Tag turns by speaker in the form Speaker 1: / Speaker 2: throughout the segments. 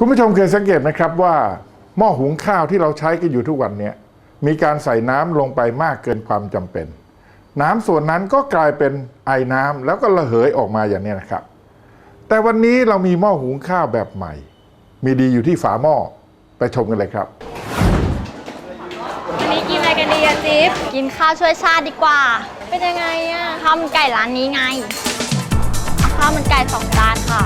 Speaker 1: คุณผู้ชมเคยสังเกตไหมครับว่า หม้อหุงข้าวที่เราใช้กันอยู่ทุกวันเนี้มีการใส่น้ำลงไปมากเกินความจำเป็น น้ำส่วนนั้นก็กลายเป็นไอน้ำแล้วก็ระเหยออกมาอย่างนี้นะครับ แต่วันนี้เรามีหม้อหุงข้าวแบบใหม่ มีดีอยู่ที่ฝาหม้อไปชมกันเลยครับ
Speaker 2: วันนี้กินอะไรกันดีอะจิ๊บ
Speaker 3: กินข้าวช่วยชาติดีกว่า
Speaker 2: เป็นยังไงอะ
Speaker 3: ข้าวมันไก่ร้านนี้ไงเอาข้าวมันไก่สองจานค่ะ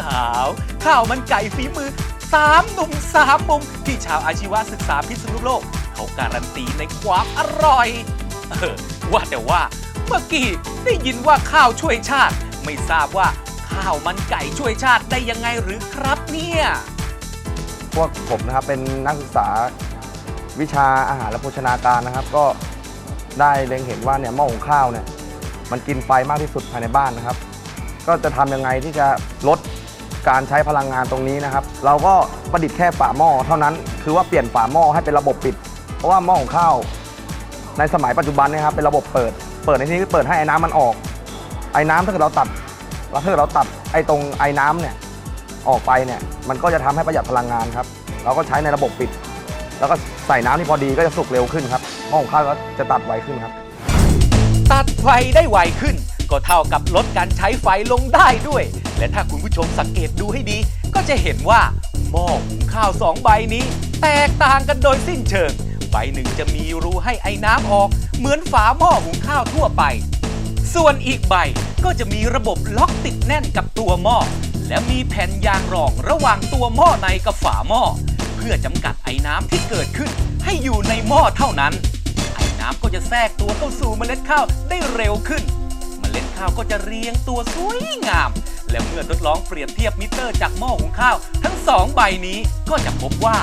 Speaker 4: สาวข้าวมันไก่ฝีมือสามหนุ่มสามมุมที่ชาวอาชีวศึกษาพิษณุโลก เขาการันตีในความอร่อยเออว่าแต่ว่าเมื่อกี้ได้ยินว่าข้าวช่วยชาติ ไม่ทราบว่าข้าวมันไก่ช่วยชาติได้ยังไงหรือครับเนี่ย
Speaker 5: พวกผมนะครับเป็นนักศึกษาวิชาอาหารและโภชนาการนะครับ ก็ได้เล็งเห็นว่าเนี่ยหม้อหุงข้าวเนี่ยมันกินไฟมากที่สุดภายในบ้านนะครับ ก็จะทำยังไงที่จะลด การใช้พลังงานตรงนี้นะครับ เราก็ประดิษฐ์แค่ฝาหม้อเท่านั้น คือว่าเปลี่ยนฝาหม้อให้เป็นระบบปิด เพราะว่าหม้อหุงข้าวในสมัยปัจจุบันนยครับเป็นระบบเปิด เปิดในที่นี้คือเปิดให้ไอ้น้ำมันออก ไอ้น้ำถ้าเกิดเราตัดแล้วถ้าเกิดเราตัดไอ้ตรงไอ้น้ำเนี่ยออกไปเนี่ยมันก็จะทำให้ประหยัดพลังงานครับ เราก็ใช้ในระบบปิด แล้วก็ใส่น้ำที่พอดีก็จะสุกเร็วขึ้นครับหม้อหุงข้าวก็จะตัดไวขึ้นครับ
Speaker 4: ตัดไฟได้ไวขึ้น ก็เท่ากับลดการใช้ไฟลงได้ด้วย และถ้าคุณผู้ชมสังเกตดูให้ดี ก็จะเห็นว่าหม้อหุงข้าวสองใบนี้ แตกต่างกันโดยสิ้นเชิง ใบหนึ่งจะมีรูให้ไอ้น้ำออก เหมือนฝาหม้อหุงข้าวทั่วไป ส่วนอีกใบก็จะมีระบบล็อกติดแน่นกับตัวหม้อและมีแผ่นยางรองระหว่างตัวหม้อในกับฝาหม้อเพื่อจำกัดไอ้น้ำที่เกิดขึ้น ให้อยู่ในหม้อเท่านั้น ไอ้น้ำก็จะแทรกตัวเข้าสู่เมล็ดข้าวได้เร็วขึ้น เมล็ดข้าวก็จะเรียงตัวสวยงาม และเมื่อทดลองเปรียบเทียบมิเตอร์จากหม้อหุงข้าว ทั้งสองใบนี้ก็จะพบว่า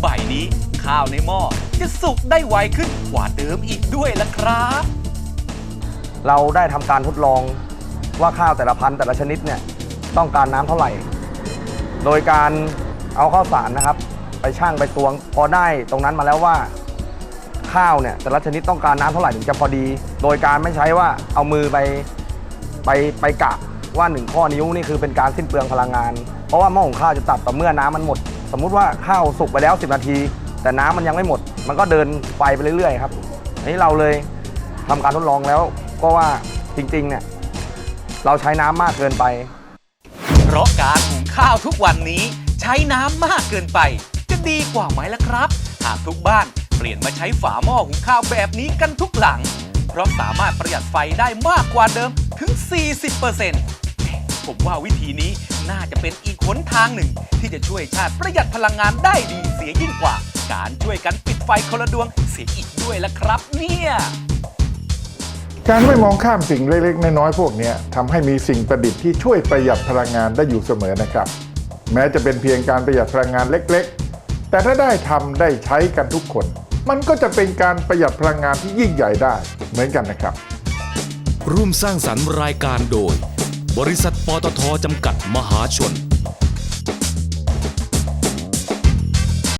Speaker 4: ใบนี้ข้าวในหม้อจะสุกได้ไวขึ้นกว่าเดิมอีกด้วยล่ะครับ
Speaker 5: เราได้ทำการทดลองว่าข้าวแต่ละพันธุ์แต่ละชนิดเนี่ยต้องการน้ำเท่าไหร่ โดยการเอาข้าวสารนะครับ ไปช่างไปตวง พอได้ตรงนั้นมาแล้วว่า ข้าวเนี่ยแต่ละชนิดต้องการน้ำเท่าไหร่ถึงจะพอดี โดยการไม่ใช้ว่าเอามือไปไปไปกะ ว่าหนึ่งข้อนิ้วนี่คือเป็นการสิ้นเปลืองพลังงาน เพราะว่าหม้อหุงข้าวจะตัดต่อเมื่อน้ำมันหมด สมมุติว่าข้าวสุกไปแล้ว 10 นาที แต่น้ำมันยังไม่หมด มันก็เดินไฟไปเรื่อยๆครับอันนี้เราเลยทำการทดลองแล้ว ก็ว่าจริงๆเนี่ยเราใช้น้ำมากเกินไป
Speaker 4: เพราะการหุงข้าวทุกวันนี้ใช้น้ำมากเกินไป จะดีกว่าไหมล่ะครับ หากทุกบ้านเปลี่ยนมาใช้ฝาหม้อหุงข้าวแบบนี้กันทุกหลัง เพราะสามารถประหยัดไฟได้มากกว่าเดิมถึง 40% ผมว่าวิธีนี้น่าจะเป็นอีกหนทางหนึ่ง ที่จะช่วยชาติประหยัดพลังงานได้ดีเสียยิ่งกว่า การช่วยกันปิดไฟคนละดวงเสียอีกด้วยละครับ เนี่ย
Speaker 1: การไม่มองข้ามสิ่งเล็กๆ น้อยๆพวกเนี้ยทำให้มีสิ่งประดิษฐ์ที่ช่วยประหยัดพลังงานได้อยู่เสมอนะครับ แม้จะเป็นเพียงการประหยัดพลังงานเล็กๆ แต่ถ้าได้ทำได้ใช้กันทุกคน มันก็จะเป็นการประหยัดพลังงานที่ยิ่งใหญ่ได้เหมือนกันนะครับ
Speaker 6: ร่วมสร้างสรรค์รายการโดย บริษัทปตทจำกัดมหาชน